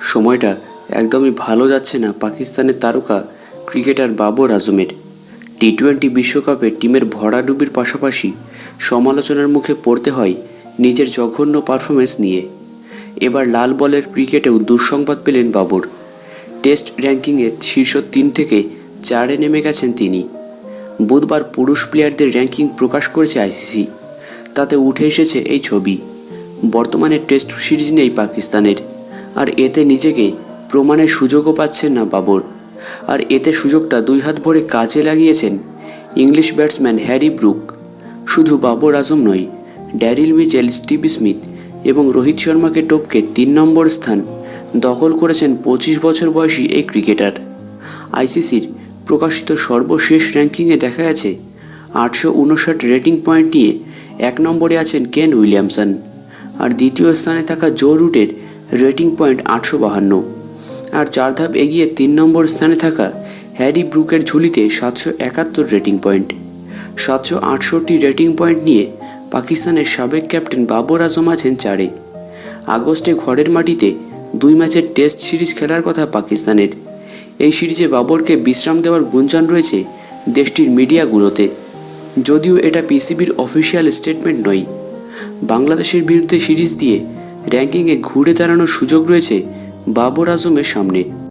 সময়টা একদমই ভালো যাচ্ছে না পাকিস্তানের তারকা ক্রিকেটার বাবর আজমের। টি টোয়েন্টি বিশ্বকাপে টিমের ভরাডুবির পাশাপাশি সমালোচনার মুখে পড়তে হয় নিজের জঘন্য পারফরমেন্স নিয়ে। এবার লাল বলের ক্রিকেটেও দুঃসংবাদ পেলেন বাবর। টেস্ট র্যাঙ্কিংয়ে শীর্ষ তিন থেকে চারে নেমে গেছেন তিনি। বুধবার পুরুষ প্লেয়ারদের র্যাঙ্কিং প্রকাশ করেছে আইসিসি। তাতে উঠে এসেছে এই ছবি। বর্তমানে টেস্ট সিরিজ নেই পাকিস্তানের। আর এতে নিজেকে প্রমাণের সুযোগও পাচ্ছেন না বাবর। আর এতে সুযোগটা দুই হাত ভরে কাজে লাগিয়েছেন ইংলিশ ব্যাটসম্যান হ্যারি ব্রুক। শুধু বাবর আজম নয়, ড্যারিল মিচেল, স্টিভ স্মিথ এবং রোহিত শর্মাকে টপকে তিন নম্বর স্থান দখল করেছেন পঁচিশ বছর বয়সী এই ক্রিকেটার। আইসিসির প্রকাশিত সর্বশেষ র্যাঙ্কিংয়ে দেখা গেছে, আটশো উনষাট রেটিং পয়েন্ট নিয়ে এক নম্বরে আছেন কেন উইলিয়ামসন। আর দ্বিতীয় স্থানে থাকা জো রুটের রেটিং পয়েন্ট আটশো বাহান্ন। আর চার ধাপ এগিয়ে তিন নম্বর স্থানে থাকা হ্যারি ব্রুকের ঝুলিতে সাতশো একাত্তর রেটিং পয়েন্ট সাতশো আটষট্টি রেটিং পয়েন্ট নিয়ে পাকিস্তানের সাবেক ক্যাপ্টেন বাবর আজম আছেন চারে। আগস্টে ঘরের মাটিতে দুই ম্যাচের টেস্ট সিরিজ খেলার কথা পাকিস্তানের। এই সিরিজে বাবরকে বিশ্রাম দেওয়ার গুঞ্জন রয়েছে দেশটির মিডিয়াগুলোতে। যদিও এটা পিসিবির অফিসিয়াল স্টেটমেন্ট নয়। বাংলাদেশের বিরুদ্ধে সিরিজ দিয়ে র্যাঙ্কিংয়ে ঘুরে দাঁড়ানোর সুযোগ রয়েছে বাবর আজমের সামনে।